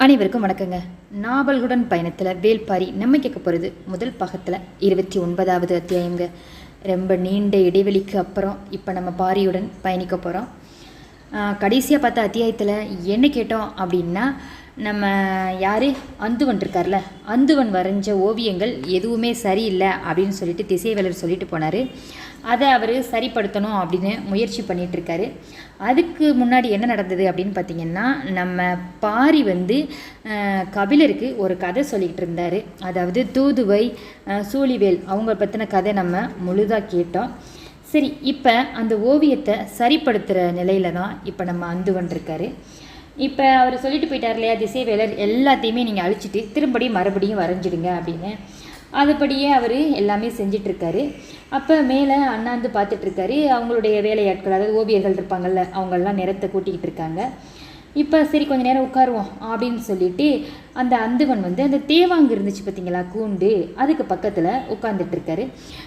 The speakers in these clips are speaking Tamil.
அனைவருக்கும் வணக்கங்க. நாவல்குடன் பயணத்தில் வேல்பாரி நம்ம கேட்க போகிறது முதல் பாகத்தில் இருபத்தி ஒன்பதாவது அத்தியாயங்க ரொம்ப நீண்ட இடைவெளிக்கு அப்புறம் இப்போ நம்ம பாரியுடன் பயணிக்க போகிறோம் கடைசியாக பார்த்த அத்தியாயத்தில் என்ன கேட்டோம் அப்படின்னா நம்ம யார்? அந்துவன் இருக்கார்ல. அந்துவன் வரைஞ்ச ஓவியங்கள் எதுவுமே சரியில்லை அப்படின்னு சொல்லிட்டு திசைவேலர் சொல்லிட்டு போனார். அதை அவர் சரிப்படுத்தணும் அப்படின்னு முயற்சி பண்ணிகிட்ருக்காரு அதுக்கு முன்னாடி என்ன நடந்தது அப்படின்னு பார்த்தீங்கன்னா நம்ம பாரி வந்து கபிலருக்கு ஒரு கதை சொல்லிக்கிட்டு இருந்தார். அதாவது தூதுவை சூழிவேல் அவங்க பற்றின கதை நம்ம முழுதாக கேட்டோம். சரி இப்போ அந்த ஓவியத்தை சரிப்படுத்துகிற நிலையில தான் இப்போ நம்ம அந்துவன் இருக்காரு. இப்போ அவர் சொல்லிட்டு போயிட்டார் இல்லையா திசைவேலர் எல்லாத்தையுமே நீங்கள் அழிச்சிட்டு திரும்படி மறுபடியும் வரைஞ்சிடுங்க அப்படின்னு. அதுபடியே அவர் எல்லாமே செஞ்சிட்ருக்காரு. அப்போ மேலே அண்ணாந்து பார்த்துட்ருக்காரு அவங்களுடைய வேலையாட்கள் அதாவது ஓவியர்கள் இருப்பாங்கல்ல அவங்கெல்லாம் நிறத்தை கூட்டிக்கிட்டு இருக்காங்க இப்போ சரி கொஞ்ச நேரம் உட்காருவோம் அப்படின்னு சொல்லிட்டு அந்த அந்துவன் வந்து அந்த தேவாங்கு இருந்துச்சு பார்த்தீங்களா கூண்டு அதுக்கு பக்கத்தில் உட்காந்துட்ருக்காரு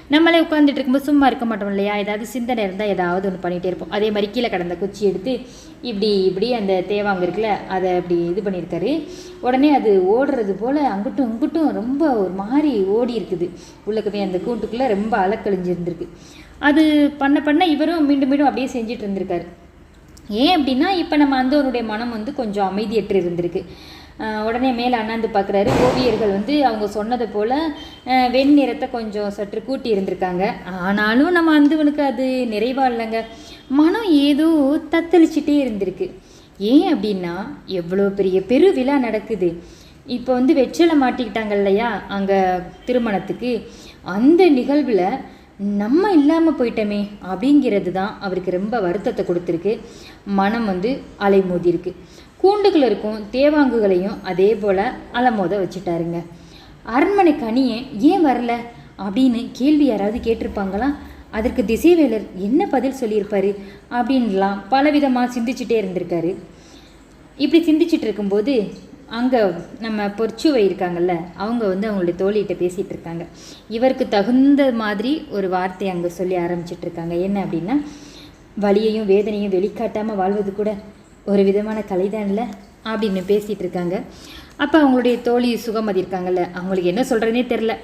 நம்மளே உட்காந்துட்டு இருக்கும்போது சும்மா இருக்க மாட்டோம் இல்லையா? ஏதாவது சிந்தனை இருந்தால் ஏதாவது ஒன்று பண்ணிகிட்டே இருப்போம். அதே மாதிரி கீழே கடந்த குச்சி எடுத்து இப்படி இப்படி அந்த தேவாங்கு இருக்குல்ல அதை அப்படி இது பண்ணியிருக்காரு. உடனே அது ஓடுறது போல் அங்கிட்டும் இங்கிட்டும் ரொம்ப ஒரு மாதிரி ஓடி இருக்குது. உள்ளக்கவே அந்த கூண்டுக்குள்ளே ரொம்ப அலக்கழிஞ்சிருந்துருக்கு. அது பண்ண பண்ண இவரும் மீண்டும் மீண்டும் அப்படியே செஞ்சிட்டு இருந்திருக்காரு. ஏன் அப்படின்னா இப்போ நம்ம அந்தவனுடைய மனம் வந்து கொஞ்சம் அமைதியற்று இருந்திருக்கு. உடனே மேலே அண்ணாந்து பார்க்குறாரு ஓவியர்கள் வந்து அவங்க சொன்னது போல் வெண்ணிறத்தை கொஞ்சம் சற்று கூட்டி இருந்திருக்காங்க. ஆனாலும் நம்ம அந்தவனுக்கு அது நிறைவாக இல்லைங்க. மனம் ஏதோ தத்தளிச்சிட்டே இருந்திருக்கு. ஏன் அப்படின்னா எவ்வளோ பெரிய பெரு விழா நடக்குது. இப்போ வந்து வெற்றில மாட்டிக்கிட்டாங்க இல்லையா அங்கே திருமணத்துக்கு. அந்த நிகழ்வில் நம்ம இல்லாமல் போயிட்டோமே அப்படிங்கிறது தான் அவருக்கு ரொம்ப வருத்தத்தை கொடுத்துருக்கு. மனம் வந்து அலைமோதி இருக்கு கூண்டுகள் இருக்கும் தேவாங்குகளையும் அதே போல் அலமோத வச்சுட்டாருங்க. அரண்மனை கனியை ஏன் வரல? அப்படின்னு கேள்வி யாராவது கேட்டிருப்பாங்களா? அதற்கு திசைவேலர் என்ன பதில் சொல்லியிருப்பார்? அப்படின்லாம் பலவிதமாக சிந்திச்சுட்டே இருந்திருக்காரு. இப்படி சிந்திச்சுட்டு இருக்கும்போது அங்கே நம்ம பொற்சுவை இருக்காங்கல்ல அவங்க வந்து அவங்களுடைய தோழிகிட்ட பேசிகிட்டு இருக்காங்க. இவருக்கு தகுந்த மாதிரி ஒரு வார்த்தை அங்கே சொல்லி ஆரம்பிச்சிட்ருக்காங்க என்ன அப்படின்னா வலியையும் வேதனையும் வெளிக்காட்டாமல் வாழ்வது கூட ஒரு விதமான கலைதான்ல அப்படின்னு பேசிகிட்டு இருக்காங்க. அப்போ அவங்களுடைய தோழி சுகமதி இருக்காங்கல்ல அவங்களுக்கு என்ன சொல்கிறதுனே தெரில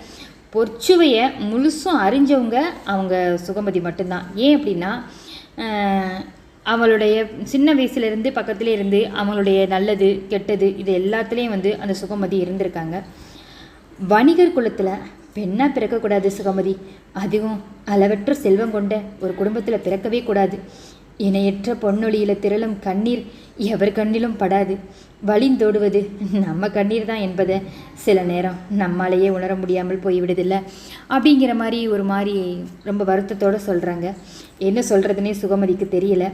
பொற்சுவையை முழுசும் அறிஞ்சவங்க அவங்க சுகமதி மட்டும்தான். ஏன் அப்படின்னா அவளுடைய சின்ன வயசுலேருந்து பக்கத்துலேயே இருந்து அவங்களுடைய நல்லது கெட்டது இது எல்லாத்துலேயும் வந்து அந்த சுகமதி இருந்திருக்காங்க. வணிகர் குலத்தில் பெண்ணாக பிறக்கக்கூடாது சுகமதி. அதுவும் அளவற்ற செல்வம் கொண்ட ஒரு குடும்பத்தில் பிறக்கவே கூடாது. இணையற்ற பொன்னொழியில் திரளும் கண்ணீர் எவர் கண்ணிலும் படாது. வழிந்தோடுவது நம்ம கண்ணீர் தான் என்பதை சில நேரம் நம்மாலேயே உணர முடியாமல் போய்விடுதில்ல. அப்படிங்கிற மாதிரி ஒரு மாதிரி ரொம்ப வருத்தத்தோடு சொல்கிறாங்க என்ன சொல்கிறதுனே சுகமதிக்கு தெரியல.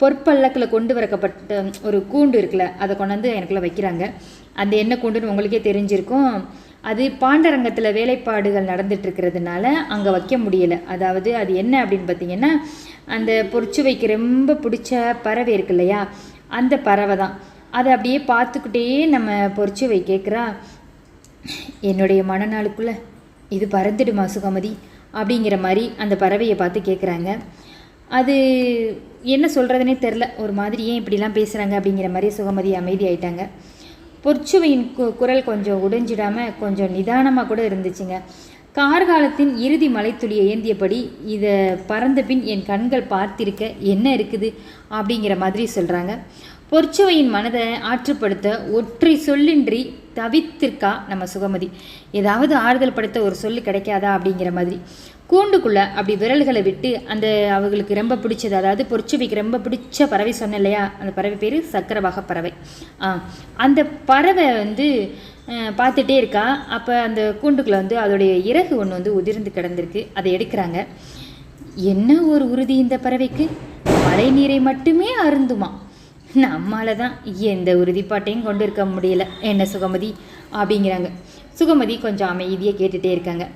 பொற்பல்லக்கில் கொண்டு வரக்கப்பட்ட ஒரு கூண்டு இருக்குல்ல அதை கொண்டாந்து எனக்குள்ள வைக்கிறாங்க. அந்த என்ன கூண்டுன்னு உங்களுக்கே தெரிஞ்சிருக்கும். அது பாண்டரங்கத்தில் வேலைப்பாடுகள் நடந்துட்டு இருக்கிறதுனால அங்கே வைக்க முடியலை. அதாவது அது என்ன அப்படின்னு பார்த்தீங்கன்னா அந்த பொறிச்சுவைக்கு ரொம்ப பிடிச்ச பறவை இருக்கு இல்லையா? அந்த பறவை தான். அதை அப்படியே பார்த்துக்கிட்டே நம்ம பொறிச்சுவை கேட்குறா என்னுடைய மனநாளுக்குள்ள இது பறந்துடுமா சுகமதி? அப்படிங்கிற மாதிரி அந்த பறவையை பார்த்து கேட்குறாங்க அது என்ன சொல்கிறதுனே தெரில ஒரு மாதிரி ஏன் இப்படிலாம் பேசுகிறாங்க அப்படிங்கிற மாதிரி சுகமதி அமைதி ஆயிட்டாங்க பொற்சுவையின் கு குரல் கொஞ்சம் உடைஞ்சிடாமல் கொஞ்சம் நிதானமாக கூட இருந்துச்சுங்க. கார்காலத்தின் இறுதி மலைத்துளியை ஏந்தியபடி இதை பறந்த பின் என் கண்கள் பார்த்திருக்க என்ன இருக்குது அப்படிங்கிற மாதிரி சொல்கிறாங்க பொற்சுவையின் மனதை ஆற்றுப்படுத்த ஒற்றை சொல்லின்றி தவித்திருக்கா நம்ம சுகமதி. ஏதாவது ஆறுதல் படுத்த ஒரு சொல்லு கிடைக்காதா அப்படிங்கிற மாதிரி. கூண்டுக்குள்ளே அப்படி விரல்களை விட்டு அந்த அவங்களுக்கு ரொம்ப பிடிச்சது அதாவது பொறிச்சுவிக்கு ரொம்ப பிடிச்ச பறவை சொன்னேன் இல்லையா? அந்த பறவை பேர் சக்கரவாக பறவை. ஆ அந்த பறவை வந்து பார்த்துட்டே இருக்கா. அப்போ அந்த கூண்டுக்குள்ளே வந்து அதோடைய இறகு ஒன்று வந்து உதிர்ந்து கிடந்திருக்கு. அதை எடுக்கிறாங்க. என்ன ஒரு உறுதி இந்த பறவைக்கு? மழை நீரை மட்டுமே அருந்துமா? நம்மால தான் எந்த உறுதிப்பாட்டையும் கொண்டு இருக்க முடியல. என்ன சுகமதி? அப்படிங்கிறாங்க. சுகமதி கொஞ்சம் அமைதியாக கேட்டுகிட்டே இருக்காங்க.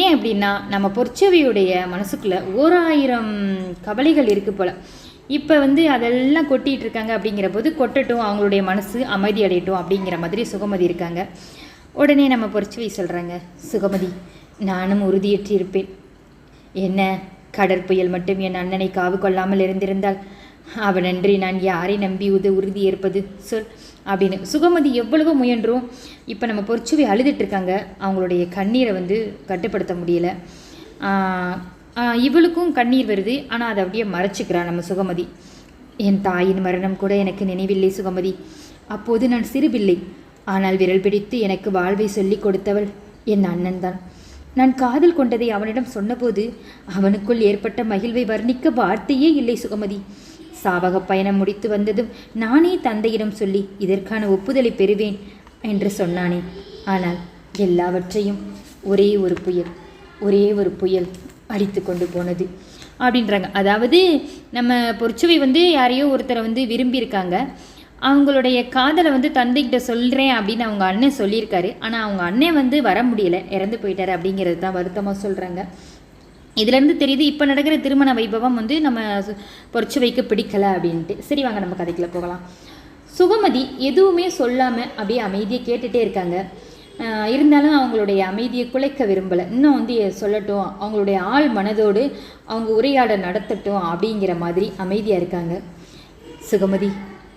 ஏன் அப்படின்னா நம்ம பொற்சவியுடைய மனசுக்குள்ளே ஓராயிரம் கவலைகள் இருக்குது போல். இப்போ வந்து அதெல்லாம் கொட்டிகிட்டு இருக்காங்க அப்படிங்கிற போது கொட்டட்டும் அவங்களுடைய மனசு அமைதி அடையட்டும் அப்படிங்கிற மாதிரி சுகமதி இருக்காங்க. உடனே நம்ம பொறிச்சுவை சொல்கிறாங்க சுகமதி நானும் உறுதியற்று இருப்பேன். என்ன கடற்புயல் மட்டும் என் அண்ணனை காவு கொள்ளாமல் இருந்திருந்தால் அவனன்றி நான் யாரை நம்பி உத உறுதி ஏற்பது? சொல். அப்படின்னு. சுகமதி எவ்வளவோ முயன்றும் இப்போ நம்ம பொறிச்சுவை அழுதுட்டு இருக்காங்க. அவங்களுடைய கண்ணீரை வந்து கட்டுப்படுத்த முடியல. இவளுக்கும் கண்ணீர் வருது. ஆனால் அதை அப்படியே மறைச்சிக்கிறா நம்ம சுகமதி. என் தாயின் மரணம் கூட எனக்கு நினைவில்லை சுகமதி. அப்போது நான் சிறுபில்லை ஆனால் விரல் பிடித்து எனக்கு வாழ்வை சொல்லிக் கொடுத்தவள் என் அண்ணன்தான் நான் காதல் கொண்டதை அவனிடம் சொன்னபோது அவனுக்குள் ஏற்பட்ட மகிழ்வை வர்ணிக்க வார்த்தையே இல்லை சுகமதி. சாவக பயணம் முடித்து வந்ததும் நானே தந்தையிடம் சொல்லி இதற்கான ஒப்புதலை பெறுவேன் என்று சொன்னானே. ஆனால் எல்லாவற்றையும் ஒரே ஒரு புயல் ஒரே ஒரு புயல் அடித்து கொண்டு போனது. அப்படின்றாங்க. அதாவது நம்ம பொற்சுவை வந்து யாரையோ ஒருத்தரை வந்து விரும்பியிருக்காங்க. அவங்களுடைய காதலை வந்து தந்தைகிட்ட சொல்கிறேன் அப்படின்னு அவங்க அண்ணன் சொல்லியிருக்காரு. ஆனால் அவங்க அண்ணன் வந்து வர முடியலை. இறந்து போயிட்டாரு அப்படிங்கிறது தான் வருத்தமாக சொல்கிறாங்க இதுலேருந்து தெரியுது இப்போ நடக்கிற திருமண வைபவம் வந்து நம்ம பொறிச்சு வைக்க பிடிக்கல அப்படின்ட்டு. சரி வாங்க நம்ம கதைக்குள்ளே போகலாம். சுகமதி எதுவுமே சொல்லாமல் அப்படியே அமைதியை கேட்டுகிட்டே இருக்காங்க. இருந்தாலும் அவங்களுடைய அமைதியை குலைக்க விரும்பலை. இன்னும் வந்து சொல்லட்டும் அவங்களுடைய ஆள் மனதோடு அவங்க உரையாட நடத்தட்டும் அப்படிங்கிற மாதிரி அமைதியாக இருக்காங்க. சுகமதி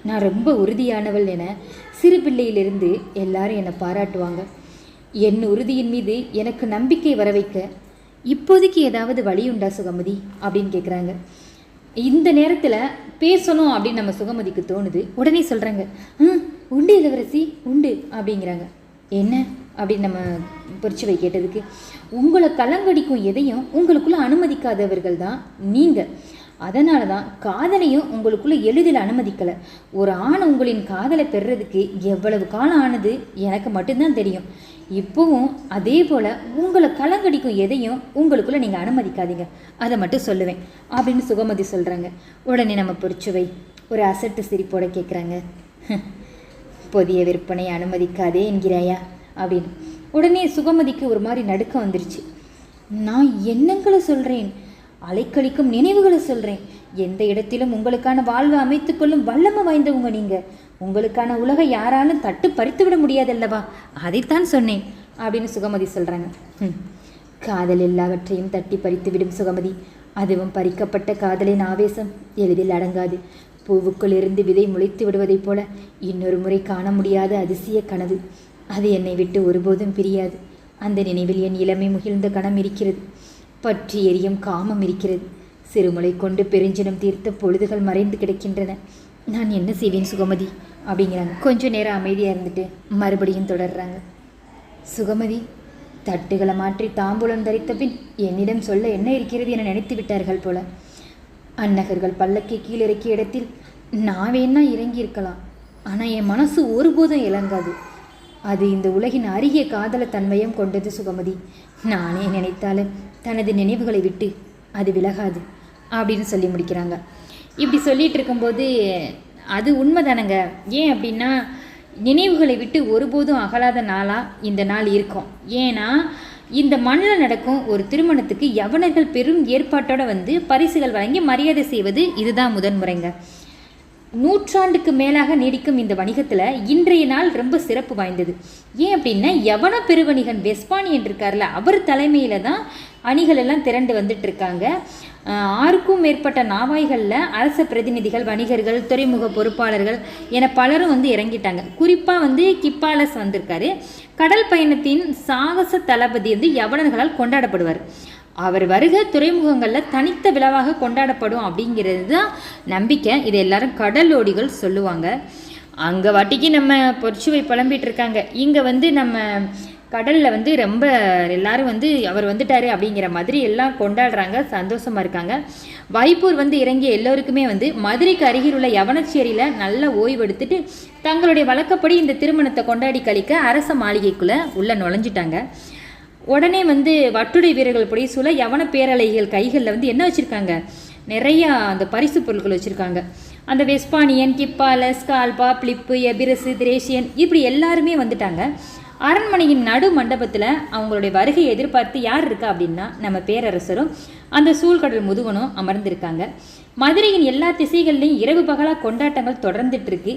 நான் ரொம்ப உறுதியானவள் என சிறு பிள்ளையிலிருந்து எல்லாரும் என்னை பாராட்டுவாங்க. என் உறுதியின் மீது எனக்கு நம்பிக்கை வர வைக்க இப்போதைக்கு ஏதாவது வழி உண்டா சுகமதி? அப்படின்னு கேட்குறாங்க இந்த நேரத்தில் பேசணும் அப்படின்னு நம்ம சுகமதிக்கு தோணுது. உடனே சொல்கிறாங்க ம் உண்டு இளவரசி உண்டு அப்படிங்கிறாங்க. என்ன? அப்படின்னு நம்ம பொறிச்சுவை கேட்டதுக்கு உங்களை கலங்கடிக்கும் எதையும் உங்களுக்குள்ளே அனுமதிக்காதவர்கள் தான் நீங்கள் அதனால தான் காதலையும் உங்களுக்குள்ள எளிதில் அனுமதிக்கலை. ஒரு ஆண் உங்களின் காதலை பெறுறதுக்கு எவ்வளவு காலம் ஆனது எனக்கு மட்டும்தான் தெரியும். இப்போவும் அதே போல் உங்களை கலங்கடிக்கும் எதையும் உங்களுக்குள்ளே நீங்கள் அனுமதிக்காதீங்க. அதை மட்டும் சொல்லுவேன். அப்படின்னு சுகமதி சொல்கிறாங்க உடனே நம்ம பொறிச்சுவை ஒரு அசட்டு சிரிப்போட கேட்குறாங்க புதிய விற்பனை அனுமதிக்காதே என்கிறாயா? அப்படின்னு. உடனே சுகமதிக்கு ஒரு மாதிரி நடுக்கம் வந்துருச்சு. நான் எண்ணங்களை சொல்கிறேன் அலைக்கழிக்கும் நினைவுகளை சொல்கிறேன் எந்த இடத்திலும் உங்களுக்கான வாழ்வை அமைத்துக்கொள்ளும் வல்லமை வாய்ந்தவங்க நீங்கள் உங்களுக்கான உலகை யாராலும் தட்டு பறித்து விட முடியாதல்லவா? அதைத்தான் சொன்னேன் அப்படின்னு சுகமதி சொல்கிறாங்க ம் காதல் எல்லாவற்றையும் தட்டி பறித்து விடும் சுகமதி. அதுவும் பறிக்கப்பட்ட காதலின் ஆவேசம். எளிதில் அடங்காது. பூவுக்குள் இருந்து விதை முளைத்து விடுவதைப் போல இன்னொரு முறை காண முடியாத அதிசய கனவு. அது என்னை விட்டு ஒருபோதும் பிரியாது. அந்த நினைவில் என் இளமை முகிழ்ந்த கணம் இருக்கிறது. பற்றி எரியும் காமம் இருக்கிறது. சிறுமுளை கொண்டு பெருஞ்சினம் தீர்த்த பொழுதுகள் மறைந்து கிடக்கின்றன. நான் என்ன செய்வேன் சுகமதி? அப்படிங்கிறாங்க. கொஞ்சம் நேரம் அமைதியாக இருந்துட்டு மறுபடியும் தொடர்றாங்க. சுகமதி தட்டுகளை மாற்றி தாம்பூலம் தரித்த பின் என்னிடம் சொல்ல என்ன இருக்கிறது என நினைத்து விட்டார்கள் போல. அன்னகர்கள் பல்லக்கை கீழிறக்கிய இடத்தில் நான் வேணா இறங்கி இருக்கலாம் ஆனால் என் மனசு ஒருபோதும் இறங்காது அது இந்த உலகின் அருகிய காதல தன்மையும் கொண்டது சுகமதி. நானே நினைத்தாலும் தனது நினைவுகளை விட்டு அது விலகாது அப்படின்னு சொல்லி முடிக்கிறாங்க. இப்படி சொல்லிகிட்டு இருக்கும்போது அது உண்மைதானங்க? ஏன் அப்படின்னா நினைவுகளை விட்டு ஒருபோதும் அகலாத நாளாக இந்த நாள் இருக்கும். ஏன்னா இந்த மண்ணில் நடக்கும் ஒரு திருமணத்துக்கு யவனர்கள் பெரும் ஏற்பாட்டோட வந்து பரிசுகள் வழங்கி மரியாதை செய்வது இதுதான் முதன்முறைங்க நூற்றாண்டுக்கு மேலாக நீடிக்கும் இந்த வணிகத்தில் இன்றைய நாள் ரொம்ப சிறப்பு வாய்ந்தது. ஏன் அப்படின்னா யவன பெருவணிகன் வெஸ்பானியன் இருக்கார்ல அவர் தலைமையில் தான் அணிகள் எல்லாம் திரண்டு வந்துட்டு இருக்காங்க ஆறுக்கும் மேற்பட்ட நாவாய்களில் அரச பிரதிநிதிகள் வணிகர்கள் துறைமுக பொறுப்பாளர்கள் என பலரும் வந்து இறங்கிட்டாங்க. குறிப்பாக வந்து கிப்பாலஸ் வந்திருக்காரு. கடல் பயணத்தின் சாகச தளபதி வந்து யவனர்களால் கொண்டாடப்படுவார். அவர் வருக துறைமுகங்களில் தனித்த விழாவாக கொண்டாடப்படும் அப்படிங்கிறது தான் நம்பிக்கை. இதை எல்லாரும் கடலோடிகள் சொல்லுவாங்க. அங்கே வாட்டிக்கு நம்ம பொறிச்சுவை புலம்பிகிட்டு இருக்காங்க இங்கே வந்து நம்ம கடலில் வந்து ரொம்ப எல்லாரும் வந்து அவர் வந்துட்டாரு அப்படிங்கிற மாதிரி எல்லாம் கொண்டாடுறாங்க சந்தோஷமாக இருக்காங்க. வைப்பூர் வந்து இறங்கிய எல்லோருக்குமே வந்து மதுரைக்கு அருகில் உள்ள யவனச்சேரியில் நல்ல ஓய்வெடுத்துட்டு தங்களுடைய வழக்கப்படி இந்த திருமணத்தை கொண்டாடி கழிக்க அரச மாளிகைக்குள்ளே உள்ளே நுழைஞ்சிட்டாங்க. உடனே வந்து வட்டுடை வீரர்கள் புடைசூழ யவன பேரலைகள் கைகளில் வந்து என்ன வச்சுருக்காங்க? நிறையா அந்த பரிசு பொருட்கள் வச்சுருக்காங்க. அந்த வெஸ்பானியன் கிப்பாலஸ் கால்பா பிளிப்பு எபிரசு திரேஷியன் இப்படி எல்லாருமே வந்துட்டாங்க. அரண்மனையின் நடு மண்டபத்தில் அவங்களுடைய வருகையை எதிர்பார்த்து யார் இருக்கா அப்படின்னா நம்ம பேரரசரும் அந்த சூழ்கடல் முதுகனும் அமர்ந்திருக்காங்க. மதுரையின் எல்லா திசைகள்லையும் இரவு பகலாக கொண்டாட்டங்கள் தொடர்ந்துட்டு இருக்கு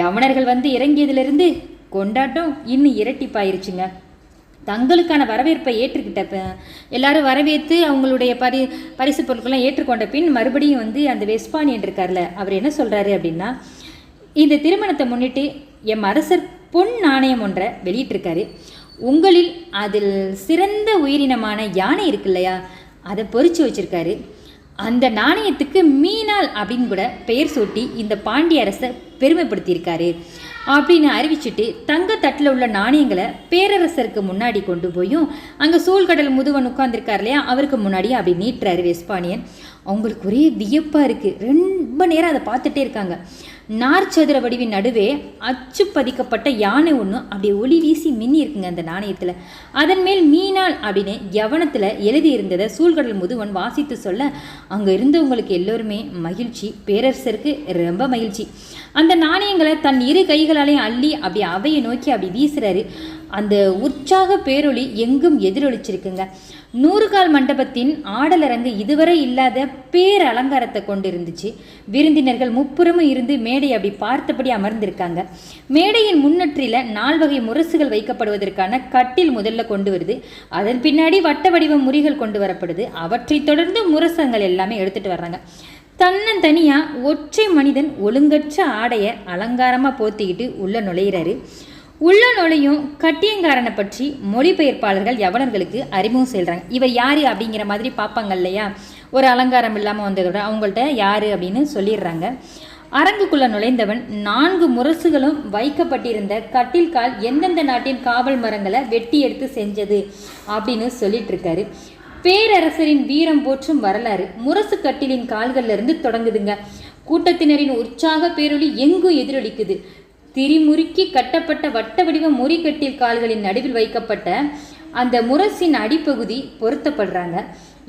யவனர்கள் வந்து இறங்கியதிலிருந்து கொண்டாட்டம் இன்னும் இரட்டிப்பாயிருச்சுங்க. தங்களுக்கான வரவேற்பை ஏற்றுக்கிட்ட எல்லாரும் வரவேற்று அவங்களுடைய பரி பரிசு பொருட்கள்லாம் ஏற்றுக்கொண்ட பின் மறுபடியும் வந்து அந்த வெஸ்பானியன் இருக்கார்ல அவர் என்ன சொல்கிறாரு அப்படின்னா இந்த திருமணத்தை முன்னிட்டு எம் அரசர் பொன் நாணயம் ஒன்றை வெளியிட்டிருக்காரு. உங்களில் அதில் சிறந்த உயிரினமான யானை இருக்கு இல்லையா அதை பொறிச்சு வச்சிருக்காரு. அந்த நாணயத்துக்கு மீனால் அப்படின்னு கூட பெயர் சூட்டி இந்த பாண்டிய அரசை பெருமைப்படுத்தியிருக்காரு. அப்படின்னு அறிவிச்சுட்டு தங்க தட்டில் உள்ள நாணயங்களை பேரரசருக்கு முன்னாடி கொண்டு போயும் அங்கே சூழ்கடல் முதுவன் உட்கார்ந்துருக்கார் இல்லையா? அவருக்கு முன்னாடி அப்படி நீட்டுறாரு வெஸ்பானியன் அவங்களுக்கு ஒரே வியப்பாக இருக்குது ரொம்ப நேரம் அதை பார்த்துட்டே இருக்காங்க. நார்ச்சதுர வடிவின் நடுவே அச்சு பதிக்கப்பட்ட யானை ஒன்று அப்படியே ஒளி வீசி மின்னி இருக்குங்க அந்த நாணயத்தில். அதன் மேல் மீனாள் அப்படின்னு யவனத்தில் எழுதி இருந்ததை சூழ்கடல் முதுவன் வாசித்து சொல்ல அங்கே இருந்தவங்களுக்கு எல்லோருமே மகிழ்ச்சி பேரரசருக்கு ரொம்ப மகிழ்ச்சி. அந்த நாணயங்களை தன் இரு கைகளாலையும் அள்ளி அப்படி அவையை நோக்கி அப்படி வீசுறாரு. அந்த உற்சாக பேரொளி எங்கும் எதிரொலிச்சிருக்குங்க. நூறுகால் மண்டபத்தின் ஆடலரங்கு இதுவரை இல்லாத பேர் அலங்காரத்தை கொண்டு இருந்துச்சு விருந்தினர்கள் முப்புறமும் இருந்து மேடை அப்படி பார்த்தபடி அமர்ந்திருக்காங்க. மேடையின் முன்னற்றில நால்வகை முரசுகள் வைக்கப்படுவதற்கான கட்டில் முதல்ல கொண்டு வருது. அதன் பின்னாடி வட்ட வடிவ முறிகள் கொண்டு வரப்படுது. அவற்றை தொடர்ந்து முரசங்கள் எல்லாமே எடுத்துட்டு வர்றாங்க. தன்னந்தனியாக ஒற்றை மனிதன் ஒழுங்கற்ற ஆடையை அலங்காரமாக போத்திக்கிட்டு உள்ளே நுழையிறாரு. உள்ள நுழையும் கட்டியங்காரனை பற்றி மொழிபெயர்ப்பாளர்கள் யவனர்களுக்கு அறிமுகம் செய்கிறாங்க இவர் யார் அப்படிங்கிற மாதிரி பார்ப்பாங்க இல்லையா? ஒரு அலங்காரம் இல்லாமல் வந்ததோட அவங்கள்ட்ட யார் அப்படின்னு சொல்லிடுறாங்க. அரங்குக்குள்ளே நுழைந்தவன் நான்கு முரசுகளும் வைக்கப்பட்டிருந்த கட்டில் கால் எந்தெந்த நாட்டின் காவல் மரங்களை வெட்டி எடுத்து செஞ்சது அப்படின்னு சொல்லிட்டு இருக்காரு. பேரரசரின் வீரம் போற்றும் வரலாறு முரசு கட்டிலின் கால்கள்ல இருந்து தொடங்குதுங்க. கூட்டத்தினரின் உற்சாக பேரொளி எங்கும் எதிரொலிக்குது? திரிமுறுக்கி கட்டப்பட்ட வட்ட வடிவ முறிக்கட்டில் கால்களின் நடுவில் வைக்கப்பட்ட அந்த முரசின் அடிப்பகுதி பொருத்தப்படுறாங்க.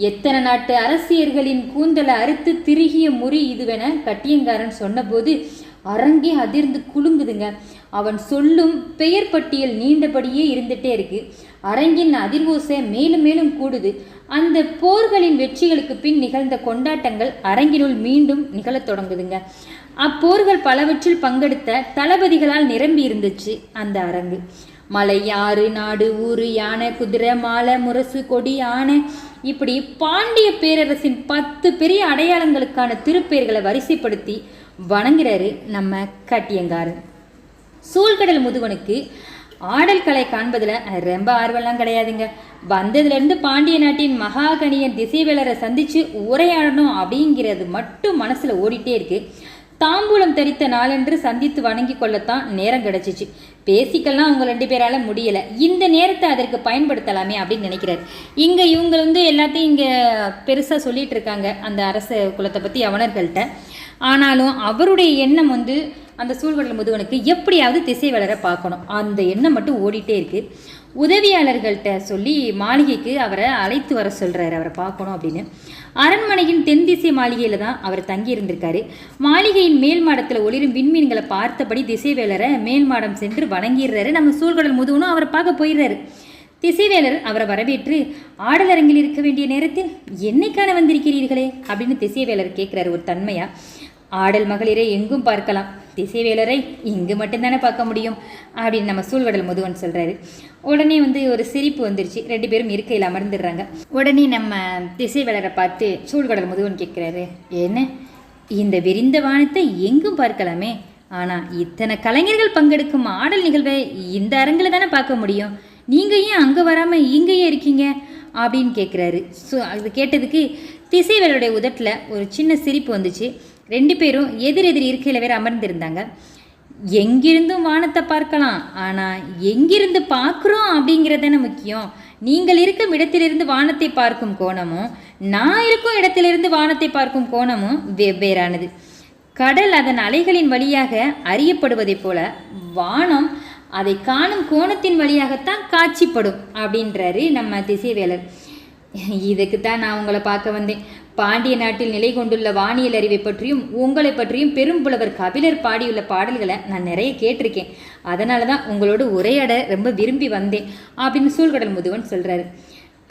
எத்தனை நாட்டு அரசியர்களின் கூந்தலை அறுத்து திருகிய முறி இதுவென கட்டியங்காரன் சொன்னபோது அரங்கே அதிர்ந்து குலுங்குதுங்க. அவன் சொல்லும் பெயர் பட்டியல் நீண்டபடியே இருந்துட்டே இருக்குது அரங்கின் அதிர்வோசை மேலும் மேலும் கூடுது. அந்த போர்களின் வெற்றிகளுக்கு பின் நிகழ்ந்த கொண்டாட்டங்கள் அரங்கினுள் மீண்டும் நிகழத் தொடங்குதுங்க. அப்போர்கள் பலவற்றில் பங்கெடுத்த தளபதிகளால் நிரம்பி இருந்துச்சு அந்த அரங்கு. மலை யாறு நாடு ஊரு யானை குதிரை மாலை முரசு கொடி யானை இப்படி பாண்டிய பேரரசின் பத்து பெரிய அடையாளங்களுக்கான திருப்பெயர்களை வரிசைப்படுத்தி வணங்குறாரு நம்ம கட்டியங்காரு சூழ்கடல் முதுவனுக்கு ஆடல் கலை காண்பதில் ரொம்ப ஆர்வம்லாம் கிடையாதுங்க. வந்ததுலேருந்து பாண்டிய நாட்டின் மகாகணியன் திசைவேலரை சந்தித்து உரையாடணும் அப்படிங்கிறது மட்டும் மனசில் ஓடிட்டே இருக்குது தாம்பூலம் தரித்த நாளென்று சந்தித்து வணங்கி கொள்ளத்தான் நேரம் கிடச்சிச்சு. பேசிக்கலாம் அவங்க ரெண்டு பேரால் முடியலை. இந்த நேரத்தை அதற்கு பயன்படுத்தலாமே அப்படின்னு நினைக்கிறாரு. இங்கே இவங்க வந்து எல்லாத்தையும் இங்கே பெருசாக சொல்லிகிட்டு இருக்காங்க அந்த அரச குலத்தை பற்றி அவனர்கள்ட்ட. ஆனாலும் அவருடைய எண்ணம் வந்து அந்த சூழ்கடல் முதுகனுக்கு எப்படியாவது திசை வளர பார்க்கணும். அந்த எண்ணம் மட்டும் ஓடிட்டே இருக்குது உதவியாளர்கள்ட்ட சொல்லி மாளிகைக்கு அவரை அழைத்து வர சொல்கிறாரு அவரை பார்க்கணும் அப்படின்னு. அரண்மனையின் தென் திசை மாளிகையில் தான் அவர் தங்கி இருந்திருக்காரு மாளிகையின் மேல் மாடத்தில் ஒளிரும் விண்மீன்களை பார்த்தபடி திசைவேலரை மேல் மாடம் சென்று வணங்கிடுறாரு. நம்ம சூழ்கடல் முதுகனும் அவரை பார்க்க போயிடுறாரு. திசைவேலர் அவரை வரவேற்று ஆடலரங்கில் இருக்க வேண்டிய நேரத்தில் என்னைக்கான வந்திருக்கிறீர்களே? அப்படின்னு திசைவேலர் கேட்குறாரு ஒரு தன்மையாக ஆடல் மகளிரை எங்கும் பார்க்கலாம். திசைவேலரை இங்கு மட்டும்தானே பார்க்க முடியும் அப்படின்னு நம்ம சூழ்கடல் முதுவன் சொல்கிறாரு உடனே வந்து ஒரு சிரிப்பு வந்துருச்சு. ரெண்டு பேரும் இருக்கையில் அமர்ந்துடுறாங்க. உடனே நம்ம திசைவேலரை பார்த்து சூழ்கடல் முதுவன் கேட்குறாரு என்ன? இந்த விரிந்த வானத்தை எங்கும் பார்க்கலாமே? ஆனால் இத்தனை கலைஞர்கள் பங்கெடுக்கும் ஆடல் நிகழ்வை இந்த அரங்கில் தானே பார்க்க முடியும். நீங்கள் ஏன் அங்கே வராமல் இங்கேயே இருக்கீங்க? அப்படின்னு கேட்குறாரு. ஸோ அது கேட்டதுக்கு திசைவேலருடைய உதட்டில் ஒரு சின்ன சிரிப்பு வந்துச்சு. ரெண்டு பேரும் எதிரெதிர் இருக்கையில் வேற அமர்ந்திருந்தாங்க. எங்கிருந்தும் வானத்தை பார்க்கலாம் ஆனால் எங்கிருந்து பார்க்குறோம் அப்படிங்கிறதான முக்கியம். நீங்கள் இருக்கும் இடத்திலிருந்து வானத்தை பார்க்கும் கோணமும் நான் இருக்கும் இடத்திலிருந்து வானத்தை பார்க்கும் கோணமும் வெவ்வேறானது. கடல் அதன் அலைகளின் வழியாக அறியப்படுவதைப் போல வானம் அதை காணும் கோணத்தின் வழியாகத்தான் காட்சிப்படும் அப்படின்றாரு நம்ம திசைவேலர். இதுக்கு தான் நான் உங்களை பார்க்க வந்தேன். பாண்டிய நாட்டில் நிலை கொண்டுள்ள வானியல் அறிவை பற்றியும் உங்களை பற்றியும் பெரும் புலவர் கபிலர் பாடியுள்ள பாடல்களை நான் நிறைய கேட்டிருக்கேன். அதனால தான் உங்களோட உரையாட ரொம்ப விரும்பி வந்தேன். அப்படின்னு சூழ்கடல் முதுவன் சொல்கிறாரு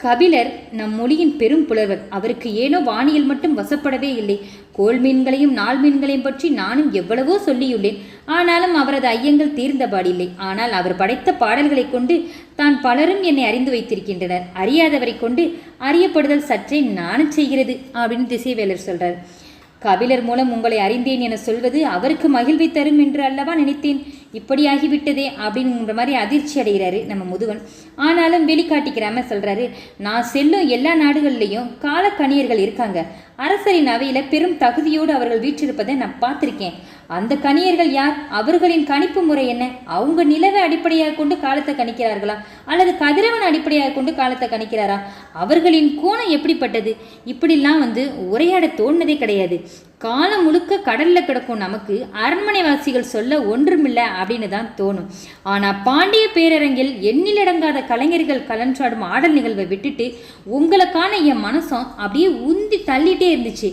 கபிலர் நம் மொழியின் பெரும் புலவர். அவருக்கு ஏனோ வானியல் மட்டும் வசப்படவே இல்லை. கோல் மீன்களையும் நாள் மீன்களையும் பற்றி நானும் எவ்வளவோ சொல்லியுள்ளேன். ஆனாலும் அவரது ஐயங்கள் தீர்ந்தபாடில்லை. ஆனால் அவர் படைத்த பாடல்களை கொண்டு தான் பலரும் என்னை அறிந்து வைத்திருக்கின்றனர். அறியாதவரை கொண்டு அறியப்படுதல் சற்றே நானும் செய்கிறது அப்படின்னு திசைவேலர் சொல்றார். கபிலர் மூலம் உங்களை அறிந்தேன் என சொல்வது அவருக்கு மகிழ்வை தரும் என்று அல்லவா நினைத்தேன்? இப்படி ஆகிவிட்டதே அப்படிங்கிற மாதிரி அதிர்ச்சி அடைகிறாரு நம்ம முதுவன் ஆனாலும் வெளிக்காட்டிக்கிறாம சொல்கிறாரு நான் செல்லும் எல்லா நாடுகள்லையும் காலக்கணியர்கள் இருக்காங்க. அரசரின் அவையில் பெரும் தகுதியோடு அவர்கள் வீற்றிருப்பதை நான் பார்த்துருக்கேன். அந்த கணியர்கள் யார்? அவர்களின் கணிப்பு முறை என்ன? அவங்க நிலவை அடிப்படையாக கொண்டு காலத்தை கணிக்கிறார்களா? அல்லது கதிரவன் அடிப்படையாக கொண்டு காலத்தை கணிக்கிறாரா? அவர்களின் கோணம் எப்படிப்பட்டது? இப்படிலாம் வந்து உரையாட தோணுனதே கிடையாது. காலம் முழுக்க கடலில் கிடக்கும் நமக்கு அரண்மனைவாசிகள் சொல்ல ஒன்றுமில்லை அப்படின்னு தான் தோணும். ஆனால் பாண்டிய பேரரங்கில் எண்ணிலடங்காத கலைஞர்கள் கலன்றாடும் ஆடல் நிகழ்வை விட்டுட்டு உங்களுக்கான என் மனசும் அப்படியே உந்தி தள்ளிட்டே இருந்துச்சு.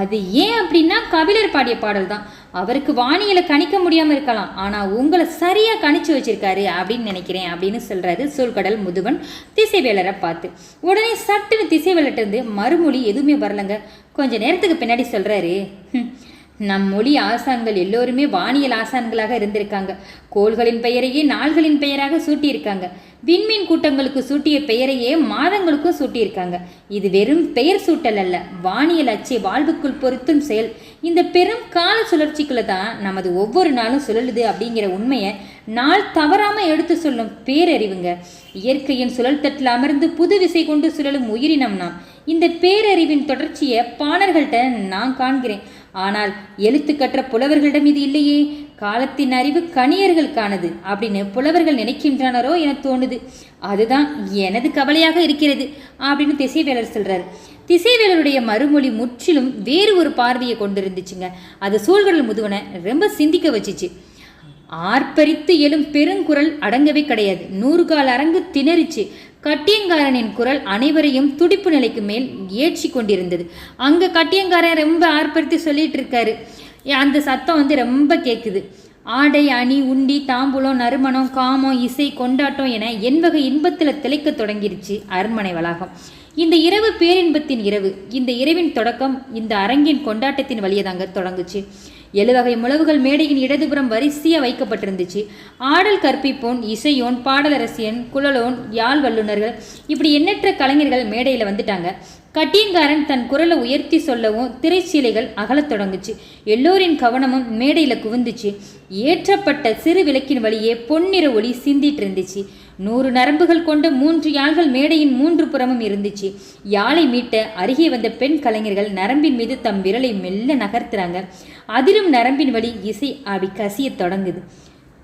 அது ஏன் அப்படின்னா கபிலர் பாடிய பாடல் தான். அவருக்கு வானியலை கணிக்க முடியாமல் இருக்கலாம். ஆனால் உங்களை சரியாக கணிச்சு வச்சிருக்காரு அப்படின்னு நினைக்கிறேன் அப்படின்னு சொல்கிறாரு சூழ்கடல் முதுவன் திசைவேலரை பார்த்து. உடனே சட்டுன்னு திசைவேலர்கிட்ட இருந்து மறுமொழி எதுவுமே வரலங்க. கொஞ்சம் நேரத்துக்கு பின்னாடி சொல்கிறாரு நம் மொழி ஆசான்கள் எல்லோருமே வானியல் ஆசான்களாக இருந்திருக்காங்க. கோள்களின் பெயரையே நாள்களின் பெயராக சூட்டியிருக்காங்க. விண்மீன் கூட்டங்களுக்கு சூட்டிய பெயரையே மாதங்களுக்கும் சூட்டியிருக்காங்க. இது வெறும் பெயர் சூட்டல் அல்ல வானியல் அச்சை வாழ்வுக்குள் பொருத்தும் செயல். இந்த பெரும் கால சுழற்சிக்குள்ள தான் நமது ஒவ்வொரு நாளும் சுழலுது அப்படிங்கிற உண்மையை நாள் தவறாமல் எடுத்து சொல்லும் பேரறிவுங்க. இயற்கையின் சுழல் தட்டில் அமர்ந்து புது விசை கொண்டு சுழலும் உயிரினம் நாம். இந்த பேரறிவின் தொடர்ச்சியை பாணர்கள்ட்ட நான் காண்கிறேன். ஆனால் எழுத்து கற்ற புலவர்களிடம் இது இல்லையே. காலத்தின் அறிவு கணியர்களுக்கானது அப்படின்னு புலவர்கள் நினைக்கின்றனரோ என தோணுது. அதுதான் எனது கவலையாக இருக்கிறது அப்படின்னு திசைவேலர் சொல்கிறார் திசைவேலருடைய மறுமொழி முற்றிலும் வேறு ஒரு பார்வையை கொண்டிருந்துச்சுங்க. அது சூழ்கடல் முதுவனை ரொம்ப சிந்திக்க வச்சுச்சு. ஆர்ப்பரித்து எழும் பெருங்குரல் அடங்கவே கிடையாது. நூறு கால் அரங்கு திணறிச்சு. கட்டியங்காரனின் குரல் அனைவரையும் துடிப்பு நிலைக்கு மேல் ஏற்றி கொண்டிருந்தது. அங்கே கட்டியங்காரன் ரொம்ப ஆர்ப்பரித்து சொல்லிட்டு இருக்காரு. அந்த சத்தம் வந்து ரொம்ப கேட்குது ஆடை அணி உண்டி தாம்பூலம் நறுமணம் காமம் இசை கொண்டாட்டம் என எண்வகை இன்பத்தில் திளைக்க தொடங்கிருச்சு அரண்மனை வளாகம். இந்த இரவு பேரின்பத்தின் இரவு இந்த இரவின் தொடக்கம் இந்த அரங்கின் கொண்டாட்டத்தின் வழியே தாங்க தொடங்குச்சு. எழுவகை முழவுகள் மேடையின் இடதுபுறம் வரிசையாக வைக்கப்பட்டிருந்துச்சு. ஆடல் கற்பிப்போன் இசையோன் பாடலரசியன் குழலோன் யாழ் வல்லுநர்கள் இப்படி எண்ணற்ற கலைஞர்கள் மேடையில் வந்துட்டாங்க. கட்டியங்காரன் தன் குரலை உயர்த்தி சொல்லவும் திரைச்சீலைகள் அகலத் தொடங்குச்சு. எல்லோரின் கவனமும் மேடையில் குவிந்துச்சு. ஏற்றப்பட்ட சிறு விளக்கின் வழியே பொன்னிற ஒளி சிந்திட்டு இருந்துச்சு நூறு நரம்புகள் கொண்ட மூன்று யாழ்கள் மேடையின் மூன்று புறமும் இருந்துச்சு. யாழை மீட்ட அருகே வந்த பெண் கலைஞர்கள் நரம்பின் மீது தம் விரலை மெல்ல நகர்த்துறாங்க. அதிலும் நரம்பின் வழி இசை அப்படி கசியத் தொடங்குது.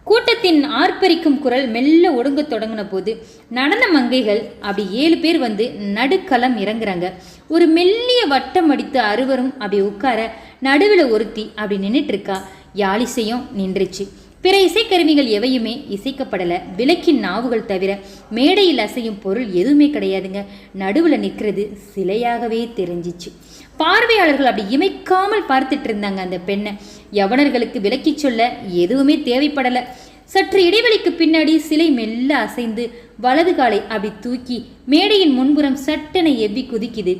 கூட்டத்தின் ஆர்ப்பரிக்கும் குரல் மெல்ல ஒடுங்க தொடங்கின போது நடன மங்கைகள் அப்படி ஏழு பேர் வந்து நடுக்களம் இறங்குறாங்க. ஒரு மெல்லிய வட்டம் அடித்து அறுவரும் அப்படி உட்கார நடுவில் ஒருத்தி அப்படி நின்றுட்டு இருக்கா. யாழிசையும் நின்றுச்சு. பிற இசைக்கருவிகள் எவையுமே இசைக்கப்படலை. விளக்கின் நாவுகள் தவிர மேடையில் அசையும் பொருள் எதுவுமே கிடையாதுங்க. நடுவில் நிற்கிறது சிலையாகவே தெரிஞ்சிச்சு. பார்வையாளர்கள் அப்படி இமைக்காமல் பார்த்துட்டு இருந்தாங்க அந்த பெண்ணை. யவனர்களுக்கு விளக்கி சொல்ல எதுவுமே தேவைப்படலை. சற்று இடைவெளிக்கு பின்னாடி சிலை மெல்ல அசைந்து வலது காலை அப்படி தூக்கி மேடையின் முன்புறம் சட்டனை எவ்வி குதிக்குது.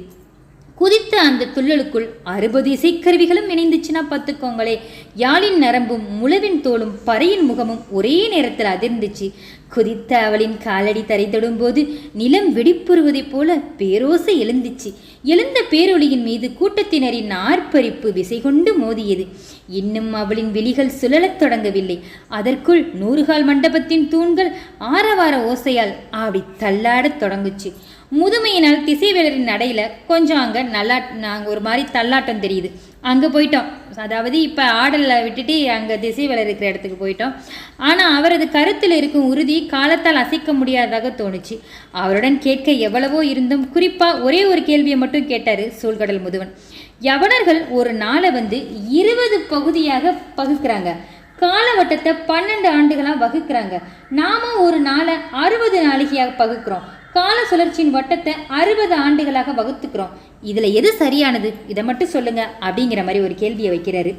குதித்த அந்த துள்ளலுக்குள் அறுபது இசைக்கருவிகளும் இணைந்துச்சுன்னா பார்த்துக்கோங்களே. யாழின் நரம்பும் முழவின் தோலும் பறையின் முகமும் ஒரே நேரத்தில் அதிர்ந்துச்சு. குதித்த அவளின் காலடி தரை தொடும்போது நிலம் வெடிப்புறுவதைப் போல பேரோசை எழுந்துச்சு. எழுந்த பேரொளியின் மீது கூட்டத்தினரின் ஆர்ப்பரிப்பு விசை கொண்டு மோதியது. இன்னும் அவளின் விழிகள் சுழலத் தொடங்கவில்லை. அதற்குள் நூறுகால் மண்டபத்தின் தூண்கள் ஆரவார ஓசையால் ஆடி தள்ளாடத் தொடங்குச்சு. முதுமையினால் திசைவேலரின் நடையில் கொஞ்சம் அங்கே நல்லா நாங்கள் ஒரு மாதிரி தள்ளாட்டம் தெரியுது. அங்கே போயிட்டோம். அதாவது இப்போ ஆடலில் விட்டுட்டு அங்கே திசைவேலர் இருக்கிற இடத்துக்கு போயிட்டோம். ஆனால் அவரது கருத்தில் இருக்கும் உறுதி காலத்தால் அசைக்க முடியாததாக தோணுச்சு. அவருடன் கேட்க எவ்வளவோ இருந்தும் குறிப்பாக ஒரே ஒரு கேள்வியை மட்டும் கேட்டார் சூழ்கடல் முதுவன். யவனர்கள் ஒரு நாளை வந்து இருபது பகுதியாக பகுக்கிறாங்க. காலவட்டத்தை பன்னெண்டு ஆண்டுகளாக வகுக்கிறாங்க. நாம ஒரு நாளை அறுபது நாளிகையாக பகுக்கிறோம். கால சுழற்சியின் வட்டத்தை அறுபது ஆண்டுகளாக வகுத்துக்கிறோம். இதில் எது சரியானது? இதை மட்டும் சொல்லுங்க அப்படிங்கிற மாதிரி ஒரு கேள்வியை வைக்கிறாரு.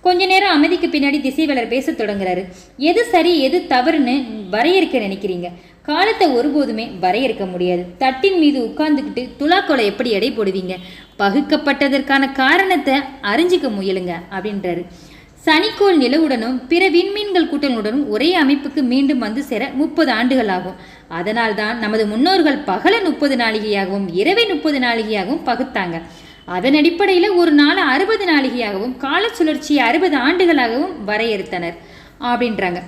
கொஞ்ச நேரம் அமைதிக்கு பின்னாடி திசைவலர் பேச தொடங்குறாரு. எது சரி எது தவறுன்னு வரையறுக்க நினைக்கிறீங்க? காலத்தை ஒருபோதுமே வரையறுக்க முடியாது. தட்டின் மீது உட்கார்ந்துக்கிட்டு துலாக்கோலை எப்படி எடை போடுவீங்க? பகுக்கப்பட்டதற்கான காரணத்தை அறிஞ்சிக்க முயலுங்க அப்படின்றாரு. சனிக்கோள் நிலவுடனும் பிற விண்மீன்கள் கூட்டங்களுடனும் ஒரே அமைப்புக்கு மீண்டும் வந்து சேர முப்பது ஆண்டுகள் ஆகும் அதனால்தான் நமது முன்னோர்கள் பகல முப்பது நாளிகையாகவும் இரவை முப்பது நாளிகையாகவும் பகுத்தாங்க. அதன் அடிப்படையில் ஒரு நாள் அறுபது நாளிகையாகவும் கால சுழற்சியை அறுபது ஆண்டுகளாகவும் வரையறுத்தனர் அப்படின்றாங்க.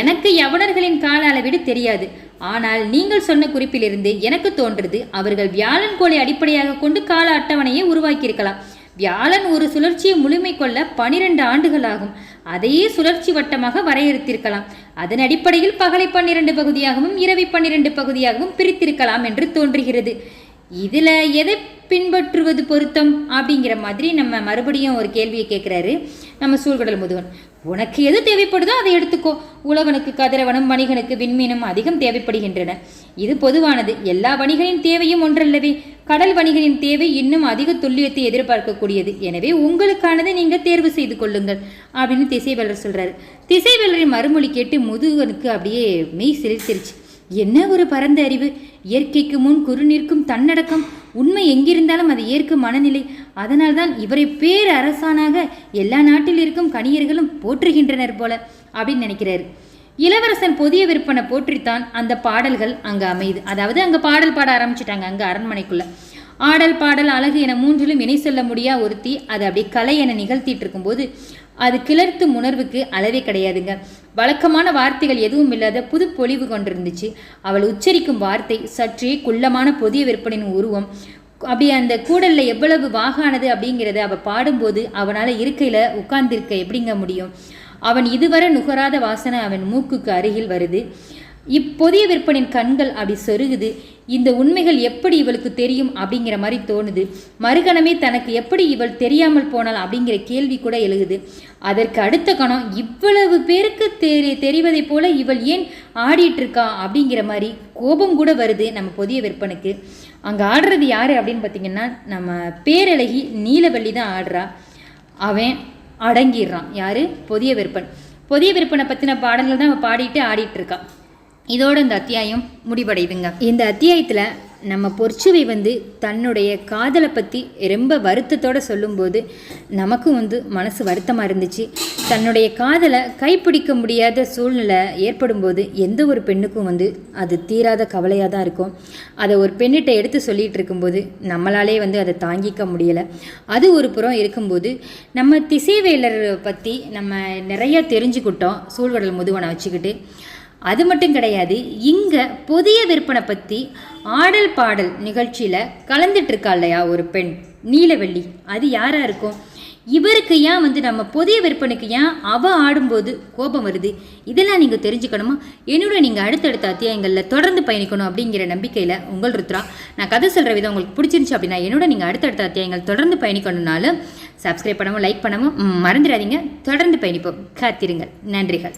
எனக்கு யவனர்களின் கால அளவீடு தெரியாது. ஆனால் நீங்கள் சொன்ன குறிப்பிலிருந்து எனக்கு தோன்றுது அவர்கள் வியாழன் கோளை அடிப்படையாக கொண்டு கால அட்டவணையை உருவாக்கியிருக்கலாம். வியாழன் ஒரு சுழற்சியை முழுமை கொள்ள பனிரெண்டு ஆண்டுகளாகும். அதையே சுழற்சி வட்டமாக வரையறுத்திருக்கலாம். அதன் அடிப்படையில் பகலை பன்னிரண்டு பகுதியாகவும் இரவை பன்னிரண்டு பகுதியாகவும் பிரித்திருக்கலாம் என்று தோன்றுகிறது. இதில் எதை பின்பற்றுவது பொருத்தம்? அப்படிங்கிற மாதிரி நம்ம மறுபடியும் ஒரு கேள்வியை கேட்குறாரு நம்ம சூழ்கடல் முதுவன் உனக்கு எது தேவைப்படுதோ அதை எடுத்துக்கோ. உழவனுக்கு கதிரவனும் வணிகனுக்கு விண்மீனும் அதிகம் தேவைப்படுகின்றன. இது பொதுவானது. எல்லா வணிகனின் தேவையும் ஒன்றல்லவே. கடல் வணிகனின் தேவை இன்னும் அதிக துல்லியத்தை எதிர்பார்க்கக்கூடியது. எனவே உங்களுக்கானதை நீங்கள் தேர்வு செய்து கொள்ளுங்கள் அப்படின்னு திசைவேலர் சொல்கிறார் திசைவேலரின் மறுமொழி கேட்டு முதுகனுக்கு அப்படியே மெய் சிலிர்த்திருச்சு. என்ன ஒரு பரந்த அறிவு. இயற்கைக்கு முன் குறு நிற்கும் தன்னடக்கம். உண்மை எங்கிருந்தாலும் அதை ஏற்கும் மனநிலை. அதனால்தான் இவரை பேர் அரசானாக எல்லா நாட்டில் இருக்கும் கணியர்களும் போற்றுகின்றனர் போல அப்படின்னு நினைக்கிறாரு. இளவரசன் புதிய விற்பனை போற்றித்தான் அந்த பாடல்கள் அங்கே அமையுது. அதாவது அங்கே பாடல் பாட ஆரம்பிச்சிட்டாங்க அங்கே அரண்மனைக்குள்ள. ஆடல் பாடல் அழகு என மூன்றிலும் இணை சொல்ல முடியா ஒருத்தி அதை அப்படியே கலை என நிகழ்த்திட்டு இருக்கும்போது அது கிளர்த்தும் உணர்வுக்கு அளவே கிடையாதுங்க. வழக்கமான வார்த்தைகள் எதுவும் இல்லாத புது பொலிவு கொண்டிருந்துச்சு. அவள் உச்சரிக்கும் வார்த்தை சற்றே குள்ளமான புதிய விற்பனின் உருவம் அப்படி அந்த கூடல்ல எவ்வளவு வாகானது அப்படிங்கிறத அவள் பாடும்போது அவனால் இருக்கையில் உட்கார்ந்திருக்க எப்படிங்க முடியும்? அவன் இதுவரை நுகராத வாசனை அவன் மூக்குக்கு அருகில் வருது. இப்போதைய விற்பனின் கண்கள் அப்படி சொருகுது. இந்த உண்மைகள் எப்படி இவளுக்கு தெரியும் அப்படிங்கிற மாதிரி தோணுது. மறுகணமே தனக்கு எப்படி இவள் தெரியாமல் போனாள் அப்படிங்கிற கேள்வி கூட எழுகுது. அதற்கு அடுத்த கணம் இவ்வளவு பேருக்கு தெரி தெரிவதைப் போல இவள் ஏன் ஆடிட்டு இருக்கா அப்படிங்கிற மாதிரி கோபம் கூட வருது நம்ம புதிய விற்பனுக்கு. அங்கே ஆடுறது யார் அப்படின்னு பார்த்தீங்கன்னா நம்ம பேரழகி நீலவள்ளி தான் ஆடுறா. அவன் அடங்கிடுறான். யார்? புதிய விற்பன் புதிய விற்பனை பற்றின பாடல்கள் தான் அவன் பாடிட்டு ஆடிட்டு இருக்கான் இதோட இந்த அத்தியாயம் முடிவடையுதுங்க. இந்த அத்தியாயத்தில் நம்ம பொற்சுவை வந்து தன்னுடைய காதலை பற்றி ரொம்ப வருத்தத்தோடு சொல்லும்போது நமக்கும் வந்து மனசு வருத்தமாக இருந்துச்சு. தன்னுடைய காதலை கைப்பிடிக்க முடியாத சூழ்நிலை ஏற்படும் போது எந்த ஒரு பெண்ணுக்கும் வந்து அது தீராத கவலையாக தான் இருக்கும். அதை ஒரு பெண்ணிட்ட எடுத்து சொல்லிகிட்டு இருக்கும்போது நம்மளாலே வந்து அதை தாங்கிக்க முடியலை. அது ஒரு புறம் இருக்கும்போது நம்ம திசைவேலர் பற்றி நம்ம நிறைய தெரிஞ்சுக்கிட்டோம். சூழ்வடல் முதுவனை வச்சுக்கிட்டு அது மட்டும் கிடையாது இங்கே புதிய விற்பனை பற்றி ஆடல் பாடல் நிகழ்ச்சியில் கலந்துட்டுருக்கா இல்லையா ஒரு பெண் நீலவெள்ளி. அது யாராக இருக்கும்? இவருக்கு ஏன் வந்து நம்ம புதிய விற்பனைக்கு ஏன் அவ ஆடும்போது கோபம் வருது? இதெல்லாம் நீங்கள் தெரிஞ்சுக்கணுமா? என்னோட நீங்கள் அடுத்தடுத்த அத்தியாயங்களில் தொடர்ந்து பயணிக்கணும் அப்படிங்கிற நம்பிக்கையில் உங்கள் ருத்ரா நான் கதை சொல்கிற விதம் உங்களுக்கு பிடிச்சிருந்துச்சு அப்படின்னா என்னோட நீங்கள் அடுத்தடுத்த அத்தியாயங்கள் தொடர்ந்து பயணிக்கணும்னாலும் சப்ஸ்கிரைப் பண்ணவும் லைக் பண்ணவும் மறந்துடாதீங்க. தொடர்ந்து பயணிப்போம். காத்திருங்கள். நன்றிகள்.